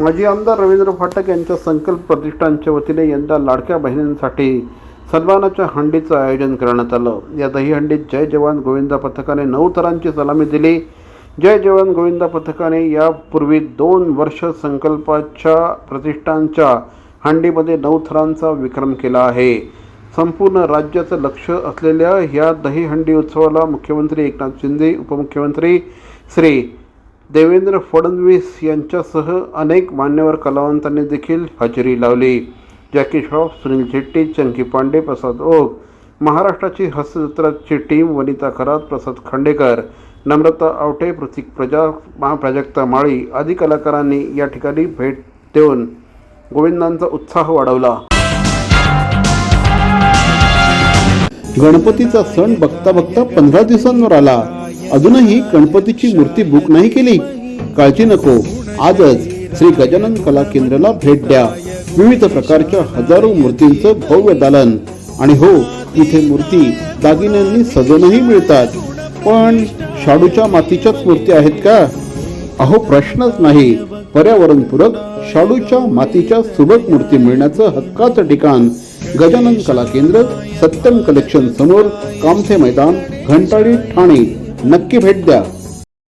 माजी आमदार रवींद्र फाटक यांच्या संकल्प प्रतिष्ठानच्या वतीने यंदा लाडक्या बहिणींसाठी सन्मानाच्या हंडीचं आयोजन करण्यात आलं. या दहीहंडीत जय जवान गोविंदा पथकाने नऊ थरांची सलामी दिली. जय जवान गोविंदा पथकाने यापूर्वी दोन वर्ष संकल्पाच्या प्रतिष्ठानच्या हंडीमध्ये नऊ थरांचा विक्रम केला आहे. संपूर्ण राज्याचं लक्ष असलेल्या ह्या दहीहंडी उत्सवाला मुख्यमंत्री एकनाथ शिंदे उपमुख्यमंत्री श्री देवेंद्र फडणवीस यांच्यासह अनेक मान्यवर कलावंतांनी देखील हजेरी लावली. जॅकी श्रॉफ सुनील शेट्टी चंकी पांडे प्रसाद ओक महाराष्ट्राची हस्तचित्राची टीम वनिता खरात प्रसाद खांडेकर नम्रता आवटे प्रतीक प्रजा महाप्राजक्ता माळी आदी कलाकारांनी या ठिकाणी भेट देऊन गोविंदांचा उत्साह वाढवला. गणपतीचा सण बघता बघता पंधरा दिवसांवर आला. अजूनही गणपतीची मूर्ती बुक नाही केली. काळजी नको. आजच श्री गजानन कला केंद्राला भेट द्या. विविध प्रकारच्या हजारो मूर्तींचं भव्य दालन. आणि हो इथे मूर्ती दागिन्यांनी सजवूनही मिळतात. पण शाडूच्या मातीच्याच मूर्ती आहेत का? अहो प्रश्नच नाही. पर्यावरणपूरक शाडूच्या मातीच्या सुबक मूर्ती मिळण्याचं हक्काचं ठिकाण. गजानन कला केंद्र सत्यम कलेक्शन समोर कामथे मैदान घंटाळी ठाणे. नक्की भेट द्या.